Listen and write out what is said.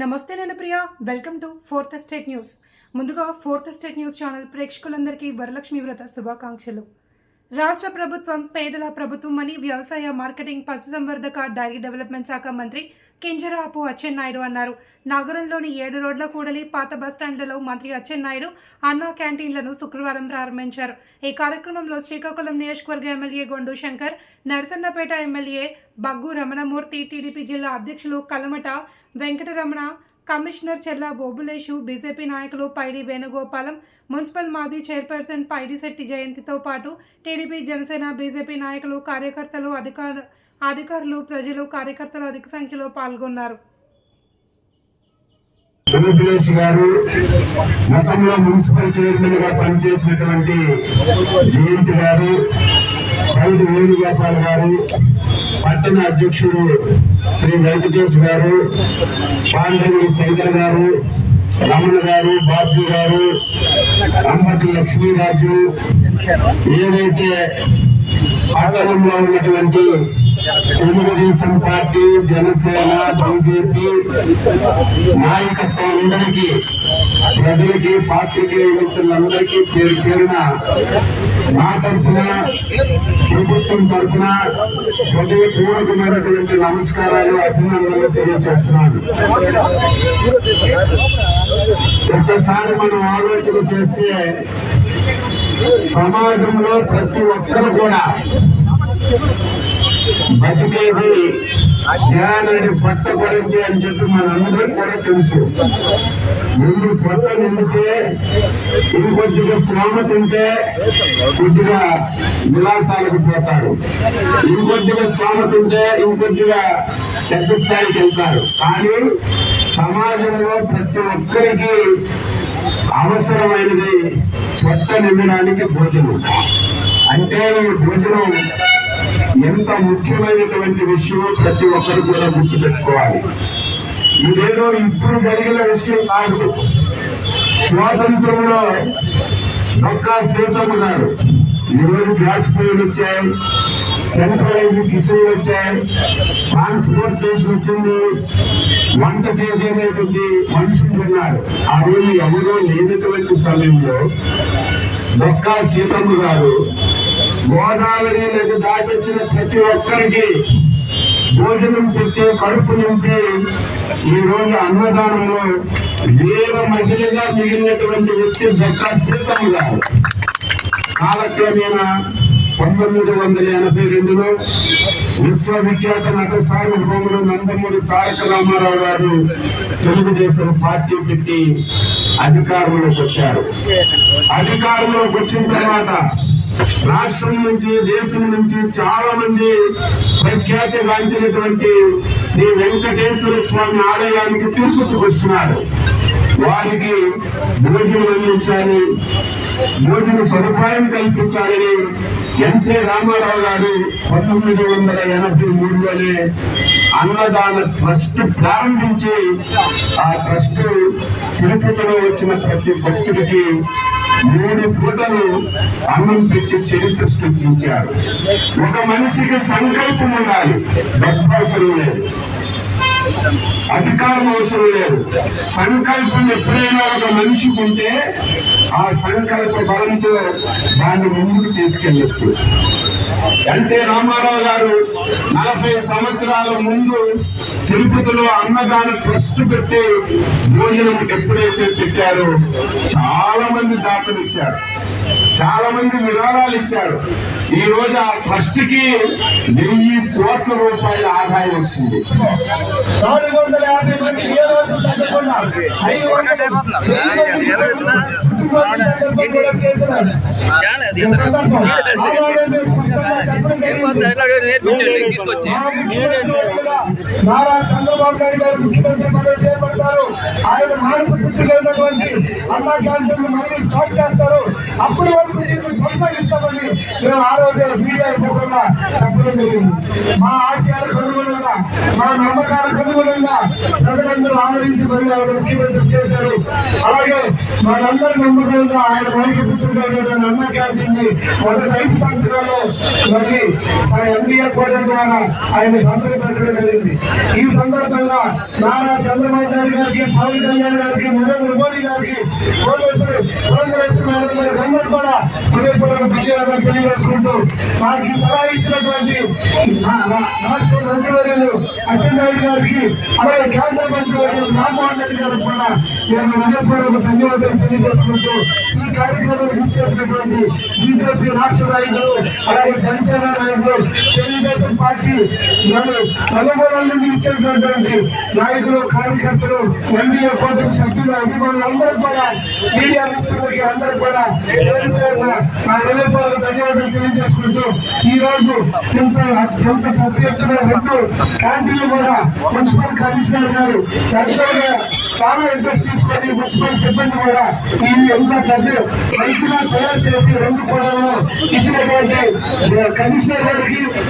నమస్తే నేను Priya welcome to fourth state news. ముందుగా ఫోర్త్ ఎస్టేట్ న్యూస్ ఛానల్ ప్రేక్షకులందరికీ వరలక్ష్మి వ్రత శుభాకాంక్షలు. రాష్ట్ర ప్రభుత్వం పేదల ప్రభుత్వం అని వ్యవసాయ మార్కెటింగ్ పశుసంవర్ధక డైరీ డెవలప్మెంట్ శాఖ మంత్రి కింజరాపు అచ్చెన్నాయుడు అన్నారు. నగరంలోని ఏడు రోడ్ల కూడలి పాత బస్టాండ్లలో మంత్రి అచ్చెన్నాయుడు అన్నా క్యాంటీన్లను శుక్రవారం ప్రారంభించారు. ఈ కార్యక్రమంలో శ్రీకాకుళం నియోజకవర్గ MLA Gondu Shankar Narasannapeta MLA Baggu Ramanamurthy TDP జిల్లా అధ్యక్షులు కలమట వెంకటరమణ కమిషనర్ చెల్ల బోబులేషు బీజేపీ నాయకులు పైడి వేణుగోపాలం మున్సిపల్ మాజీ చైర్పర్సన్ పైడిశెట్టి జయంతితో పాటు టీడీపీ జనసేన బీజేపీ నాయకులు కార్యకర్తలు అధికార అధికారులు ప్రజలు కార్యకర్తలు అధిక సంఖ్యలో పాల్గొన్నారు. వెంకటేష్ గారు గతంలో మున్సిపల్ చైర్మన్గా పనిచేసినటువంటి జయంతి గారు పైడి వేణుగోపాల్ గారు పట్టణ అధ్యక్షుడు శ్రీ వెంకటేష్ గారు పాండ్రంగి శంకర్ గారు రమణ గారు బాబు గారు అంబటి లక్ష్మీరాజు ఏదైతే పట్టణంలో ఉన్నటువంటి తెలుగుదేశం పార్టీ జనసేన బీజేపీ నాయకత్వం అందరికీ ప్రజలకి పార్టీకి మిత్రులందరికీ పేరు పేరున నా తరఫున ప్రభుత్వం తరఫున హృదయపూర్వకమైనటువంటి నమస్కారాలు అభినందనలు తెలియజేస్తున్నాను ఒక్కసారి మనం ఆలోచన చేస్తే సమాజంలో ప్రతి ఒక్కరు కూడా బతికేది? జనాన్ని పట్ట గురించి అని చెప్పి మనందరికీ కూడా తెలుసు. ముందు పొట్ట నిండితే ఇంకొద్దిగా శ్రమ తింటే కొద్దిగా నివాసాలకు పోతారు. ఇంకొద్దిగా శ్రమ తింటే ఇంకొద్దిగా పెద్ద స్థాయికి వెళ్తారు. కానీ సమాజంలో ప్రతి ఒక్కరికి అవసరమైనది పొట్ట నిండడానికి భోజనం. అంటే ఈ భోజనం ఎంత ముఖ్యమైనటువంటి విషయం ప్రతి ఒక్కరు కూడా గుర్తుపెట్టుకోవాలి. ఇదేదో ఇప్పుడు జరిగిన విషయం కాదు. స్వాతంత్రంలో డొక్కా సీతమ్మ గారు ఈరోజు గ్యాస్ పొయ్యిలు వచ్చాయి సెంట్రలైజ్ కిసులు వచ్చాయి ట్రాన్స్పోర్టేషన్ వచ్చింది వంట చేసేటువంటి మనుషులు ఉన్నారు. ఆ రోజు ఎవరో లేనటువంటి సమయంలో డొక్కా సీతమ్మ గారు గోదావరి నది దాటొచ్చిన ప్రతి ఒక్కరికి భోజనం పెట్టి కడుపు నింపి ఈ రోజు అన్నదానంలో వీర మహిళగా మిగిలినటువంటి వ్యక్తి డొక్కా సీతమ్మ గారు. కాలక్రమేణా పంతొమ్మిది వందల ఎనభై రెండులో విశ్వవిఖ్యాత నట సార్వభౌముడు నందమూరి తారక రామారావు గారు తెలుగుదేశం పార్టీ పెట్టి అధికారంలోకి వచ్చారు. అధికారంలోకి వచ్చిన తర్వాత రాష్ట్రం నుంచి దేశం నుంచి చాలా మంది ప్రఖ్యాతి గాంచినటువంటి శ్రీ వెంకటేశ్వర స్వామి ఆలయానికి తిరుపతికి వస్తున్నారు. వారికి భోజనం అందించాలి భోజన సదుపాయం కల్పించాలని ఎన్టీ రామారావు గారు పంతొమ్మిది వందల ఎనభై మూడులోనే అన్నదాన ట్రస్ట్ ప్రారంభించి ఆ ట్రస్ట్ తిరుపతిలో వచ్చిన ప్రతి భక్తుడికి మూడు పూటలు అన్నం పెట్టి చరిత్ర సృష్టించారు ఒక మనిషికి సంకల్పం ఉండాలి. డబ్బు అవసరం లేదు. అధికారం అవసరం లేదు. సంకల్పం ఎప్పుడైనా ఒక మనిషికి ఉంటే ఆ సంకల్ప బలంతో దాన్ని ముందుకు తీసుకెళ్ళొచ్చు. అంటే రామారావు గారు నలభై సంవత్సరాల ముందు తిరుపతిలో అన్నదాన ట్రస్ట్ పెట్టి భోజనం ఎప్పుడైతే పెట్టారో చాలా మంది దాతలు ఇచ్చారు. చాలా మంది విరాళాలు ఇచ్చారు. ఈ రోజు ఆ ట్రస్ట్కి వెయ్యి కోట్ల రూపాయల ఆదాయం వచ్చింది. నాలుగు వందల యాభై మంది ఏ రోజు నేర్పించండి తీసుకొచ్చి నారా చంద్రబాబు నాయుడు గారు ముఖ్యమంత్రి పదవి చేపడతారు ఆయన మానస పుట్టుకున్నటువంటి అన్నా క్యాంటీన్ మళ్ళీ స్టార్ట్ చేస్తారు అప్పటి వరకు దీన్ని కొనసాగిస్తామని మేము ఆ రోజే మీడియా ఇవ్వకుండా చెప్పడం జరిగింది మా ఆశయాలకు అనుగుణంగా మా నమ్మకాలకు అనుగుణంగా ప్రజలందరూ ఆదరించి మరి గారు ముఖ్యమంత్రి చేశారు. అలాగే మనందరి నమ్మకంగా ఆయన మనిషి పుత్రుడు అయినటువంటి అన్న క్యాంటీన్ మొదటి ఐదు సంతకాల్లో మరి ఎన్డీఏ కోటల ద్వారా ఆయన సంతకం పెట్టడం జరిగింది. ఈ సందర్భంగా నారా చంద్రబాబు నాయుడు గారికి పవన్ కళ్యాణ్ గారికి నరేంద్ర మోడీ గారికి పురంధేశ్వరి పురంధేశ్వరి మేడం గారికి అందరూ కూడా హృదయపూర్వక ధన్యవాదాలు తెలియజేసుకుంటూ నాకు ఈ సలహా ఇచ్చినటువంటి రాష్ట్ర మంత్రివర్యులు అచ్చెన్నాయుడు గారికి అలాగే కేంద్ర మంత్రివర్యులు రామ్మోహన్ రెడ్డి గారికి కూడా నేను హృదయపూర్వక ధన్యవాదాలు తెలియజేసుకుంటూ ఈ కార్యక్రమానికి ఇచ్చేసినటువంటి బీజేపీ రాష్ట్ర నాయకులు అలాగే జనసేన నాయకులు తెలుగుదేశం పార్టీ నన్ను నలుమూలల నుండి ఇచ్చేసినటువంటి నాయకులు కార్యకర్తలు ఎన్డీఏ కూటమి సభ్యులు అభిమానులు అందరూ కూడా మీడియా మిత్రులకి అందరూ కూడా నా హృదయపూర్వక ధన్యవాదాలు తెలియజేసుకుంటూ ఈ రోజు ఎంత ఎంత పెద్ద ఎత్తున రెండు క్యాంటీన్లు కూడా మున్సిపల్ కమిషనర్ గారు దర్శనంగా చాలా ఇంట్రెస్ట్ తీసుకొని మున్సిపల్ సిబ్బంది కూడా ఈ ఎంత పెద్ద మంచిగా తయారు చేసి రెండు కోడలను ఇచ్చినటువంటి కమిషనర్ గారికి